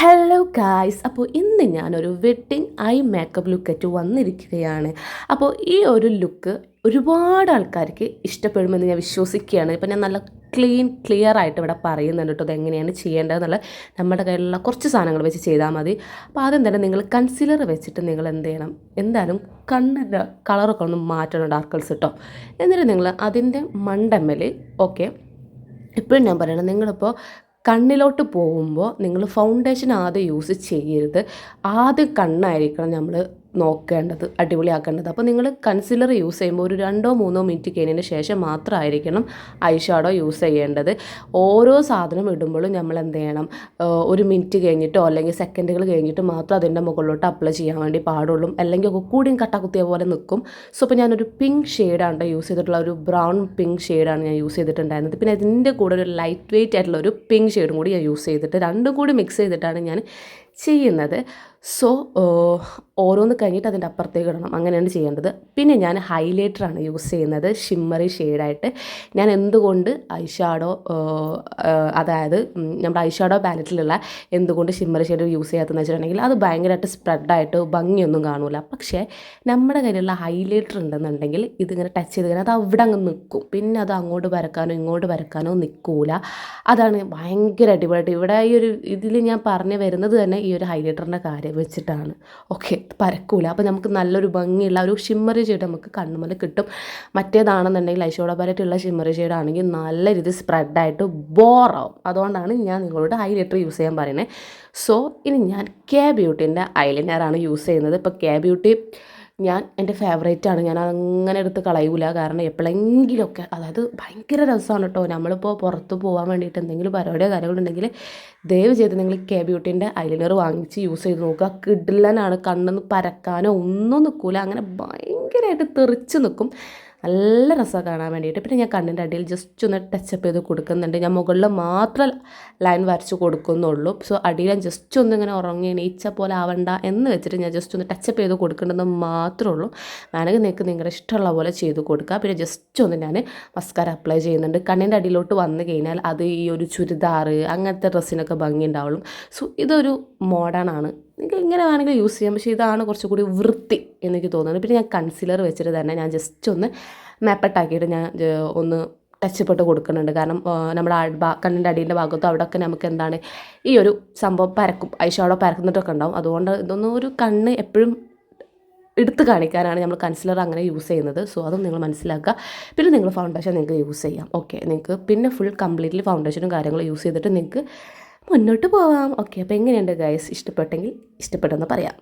Hello guys അപ്പോൾ ഇന്ന് ഞാനൊരു വെഡ്ഡിങ് ഐ മേക്കപ്പ് ലുക്കായിട്ട് വന്നിരിക്കുകയാണ്. അപ്പോൾ ഈ ഒരു ലുക്ക് ഒരുപാട് ആൾക്കാർക്ക് ഇഷ്ടപ്പെടുമെന്ന് ഞാൻ വിശ്വസിക്കുകയാണ്. ഇപ്പം ഞാൻ നല്ല ക്ലീൻ ക്ലിയർ ആയിട്ട് ഇവിടെ പറയുന്നുണ്ട് കേട്ടോ അതെങ്ങനെയാണ് ചെയ്യേണ്ടതെന്നുള്ള. നമ്മുടെ കയ്യിലുള്ള കുറച്ച് സാധനങ്ങൾ വെച്ച് ചെയ്താൽ മതി. അപ്പോൾ ആദ്യം തന്നെ നിങ്ങൾ കൺസീലർ വെച്ചിട്ട് നിങ്ങൾ എന്ത് ചെയ്യണം? എന്തായാലും കണ്ണിന്റെ കളറൊക്കെ ഒന്ന് മാറ്റണം ഡാർക്കൾസ് കേട്ടോ എന്നിട്ട് നിങ്ങൾ അതിന്റെ മണ്ടമ്മൽ ഓക്കെ ഇപ്പോഴും ഞാൻ പറയണം നിങ്ങളിപ്പോൾ കണ്ണിലോട്ട് പോകുമ്പോൾ നിങ്ങൾ ഫൗണ്ടേഷൻ ആദ്യം യൂസ് ചെയ്യരുത്. ആദ്യം കണ്ണായിരിക്കണം നമ്മൾ നോക്കേണ്ടത് അടിപൊളിയാക്കേണ്ടത്. അപ്പോൾ നിങ്ങൾ കൺസീലർ യൂസ് ചെയ്യുമ്പോൾ ഒരു രണ്ടോ മൂന്നോ മിനിറ്റ് കഴിഞ്ഞതിന് ശേഷം മാത്രമായിരിക്കണം ഐ ഷാഡോ യൂസ് ചെയ്യേണ്ടത്. ഓരോ സാധനം ഇടുമ്പോഴും നമ്മൾ എന്ത് ചെയ്യണം? ഒരു മിനിറ്റ് കഴിഞ്ഞിട്ടോ അല്ലെങ്കിൽ സെക്കൻഡുകൾ കഴിഞ്ഞിട്ട് മാത്രം അതിന്റെ മുകളിലോട്ട് അപ്ലൈ ചെയ്യാൻ വേണ്ടി പാടുള്ളൂ. അല്ലെങ്കിൽ ഒക്കെ കൂടിയും കട്ടകുത്തിയ പോലെ നിൽക്കും. സോ ഇപ്പോൾ ഞാനൊരു പിങ്ക് ഷെയ്ഡാണ് യൂസ് ചെയ്തിട്ടുള്ള ഒരു ബ്രൗൺ പിങ്ക് ഷെയ്ഡാണ് ഞാൻ യൂസ് ചെയ്തിട്ടുണ്ടായിരുന്നത്. പിന്നെ അതിന്റെ കൂടെ ഒരു ലൈറ്റ് വെയിറ്റ് ആയിട്ടുള്ള ഒരു പിങ്ക് ഷെയ്ഡും കൂടി ഞാൻ യൂസ് ചെയ്തിട്ട് രണ്ടും കൂടി മിക്സ് ചെയ്തിട്ടാണ് ഞാൻ ചെയ്യുന്നത്. സോ ഓരോന്ന് കഴിഞ്ഞിട്ട് അതിന്റെ അപ്പുറത്തേക്ക് ഇടണം. അങ്ങനെയാണ് ചെയ്യേണ്ടത്. പിന്നെ ഞാൻ ഹൈലൈറ്ററാണ് യൂസ് ചെയ്യുന്നത്. ഷിമ്മറി ഷെയ്ഡായിട്ട് ഞാൻ എന്തുകൊണ്ട് ഐഷാഡോ അതായത് നമ്മുടെ ഐഷാഡോ പാലറ്റിലുള്ള എന്തുകൊണ്ട് ഷിമ്മറി ഷെയ്ഡ് യൂസ് ചെയ്യാത്തതെന്ന് വെച്ചിട്ടുണ്ടെങ്കിൽ അത് ഭയങ്കരമായിട്ട് സ്പ്രെഡായിട്ട് ഭംഗിയൊന്നും കാണൂല. പക്ഷേ നമ്മുടെ കയ്യിലുള്ള ഹൈലൈറ്റർ ഉണ്ടെന്നുണ്ടെങ്കിൽ ഇതിങ്ങനെ ടച്ച് ചെയ്ത് കഴിഞ്ഞാൽ അത് അവിടെ അങ്ങ് നിൽക്കും. പിന്നെ അത് അങ്ങോട്ട് വരക്കാനോ ഇങ്ങോട്ട് വരക്കാനോ നിൽക്കൂല. അതാണ് ഭയങ്കര അടിപൊളിയായിട്ട് ഇവിടെ ഈ ഒരു ഇതിൽ ഞാൻ പറഞ്ഞു വരുന്നത് തന്നെ ഒരു ഹൈലൈറ്ററിന്റെ കാര്യം വെച്ചിട്ടാണ്. ഓക്കെ പരക്കൂല. അപ്പോൾ നമുക്ക് നല്ലൊരു ഭംഗിയുള്ള ഒരു ഷിമ്മറി ഷെയ്ഡ് നമുക്ക് കണ്ണുമല കിട്ടും. മറ്റേതാണെന്നുണ്ടെങ്കിൽ ഐഷോഡ ഷിമ്മറി ഷെയ്ഡ് ആണെങ്കിൽ നല്ല രീതിയിൽ സ്പ്രെഡായിട്ട് ബോറാവും. അതുകൊണ്ടാണ് ഞാൻ നിങ്ങളോട് ഹൈലൈറ്റർ യൂസ് ചെയ്യാൻ പറയുന്നത്. സോ ഇനി ഞാൻ കെ ബ്യൂട്ടീന്റെ ഐലൈനറാണ് യൂസ് ചെയ്യുന്നത്. ഇപ്പോൾ കെ ബ്യൂട്ടി ഞാൻ എന്റെ ഫേവറേറ്റ് ആണ്. ഞാൻ അങ്ങനെ എടുത്ത് കളയൂല. കാരണം എപ്പോഴെങ്കിലുമൊക്കെ അതായത് ഭയങ്കര രസമാണ് കേട്ടോ നമ്മളിപ്പോൾ പുറത്ത് പോകാൻ വേണ്ടിയിട്ട് എന്തെങ്കിലും പരിപാടിയോ കാര്യങ്ങളുണ്ടെങ്കിൽ ദയവ് ചെയ്ത് നിങ്ങൾ കെ ബ്യൂട്ടീന്റെ ഐലൈനർ വാങ്ങിച്ച് യൂസ് ചെയ്ത് നോക്കുക. കിഡിലനാണ് കണ്ണെന്ന് പരക്കാനോ ഒന്നും നിൽക്കില്ല അങ്ങനെ ഭയങ്കരമായിട്ട് തെറിച്ച് നിൽക്കും നല്ല രസമാണ് കാണാൻ വേണ്ടിയിട്ട്. പിന്നെ ഞാൻ കണ്ണിന്റെ അടിയിൽ ജസ്റ്റ് ഒന്ന് ടച്ചപ്പ് ചെയ്ത് കൊടുക്കുന്നുണ്ട്. ഞാൻ മുകളിൽ മാത്രം ലൈൻ വരച്ച് കൊടുക്കുന്നുള്ളൂ. സോ അടിയിൽ ഞാൻ ജസ്റ്റ് ഒന്ന് ഇങ്ങനെ ഉറങ്ങി എണീച്ച പോലെ ആവണ്ട എന്ന് വെച്ചിട്ട് ഞാൻ ജസ്റ്റ് ഒന്ന് ടച്ചപ്പ് ചെയ്ത് കൊടുക്കേണ്ടത് മാത്രമേ ഉള്ളൂ. വേണമെങ്കിൽ നിങ്ങൾക്ക് നിങ്ങളുടെ ഇഷ്ടമുള്ള പോലെ ചെയ്ത് കൊടുക്കുക പിന്നെ ജസ്റ്റ് ഒന്ന് ഞാൻ മസ്കാര അപ്ലൈ ചെയ്യുന്നുണ്ട്. കണ്ണിന്റെ അടിയിലോട്ട് വന്നു കഴിഞ്ഞാൽ അത് ഈ ഒരു ചുരിദാർ അങ്ങനത്തെ ഡ്രസ്സിനൊക്കെ ഭംഗി ഉണ്ടാവുള്ളൂ. സോ ഇതൊരു മോഡേൺ ആണ്. നിങ്ങൾക്ക് ഇങ്ങനെ വേണമെങ്കിൽ യൂസ് ചെയ്യാം. പക്ഷേ ഇതാണ് കുറച്ചുകൂടി വൃത്തി. എനിക്ക് തോന്നുന്നത് പിന്നെ ഞാൻ കൺസീലർ വെച്ചിട്ട് തന്നെ ഞാൻ ജസ്റ്റ് ഒന്ന് മാപ്പട്ടാക്കിയിട്ട് ഞാൻ ഒന്ന് ടച്ചപ്പെട്ട് കൊടുക്കുന്നുണ്ട്. കാരണം നമ്മുടെ കണ്ണിന്റെ അടിയിന്റെ ഭാഗത്തും അവിടെയൊക്കെ നമുക്ക് എന്താണ് ഈ ഒരു സംഭവം പരക്കും. ഐഷാഡോ പരക്കുന്നിട്ടൊക്കെ ഉണ്ടാവും. അതുകൊണ്ട് ഇതൊന്നും ഒരു കണ്ണ് എപ്പോഴും എടുത്ത് കാണിക്കാനാണ് നമ്മൾ കൺസിലർ അങ്ങനെ യൂസ് ചെയ്യുന്നത്. സോ അതും നിങ്ങൾ മനസ്സിലാക്കുക. പിന്നെ നിങ്ങൾ ഫൗണ്ടേഷൻ നിങ്ങൾക്ക് യൂസ് ചെയ്യാം. ഓക്കെ നിങ്ങൾക്ക് പിന്നെ ഫുൾ കംപ്ലീറ്റ്ലി ഫൗണ്ടേഷനും കാര്യങ്ങളും യൂസ് ചെയ്തിട്ട് നിങ്ങൾക്ക് മുന്നോട്ട് പോവാം. ഓക്കെ അപ്പോൾ എങ്ങനെയുണ്ട് ഗൈസ് ഇഷ്ടപ്പെട്ടെങ്കിൽ ഇഷ്ടപ്പെട്ടെന്ന് പറയാം.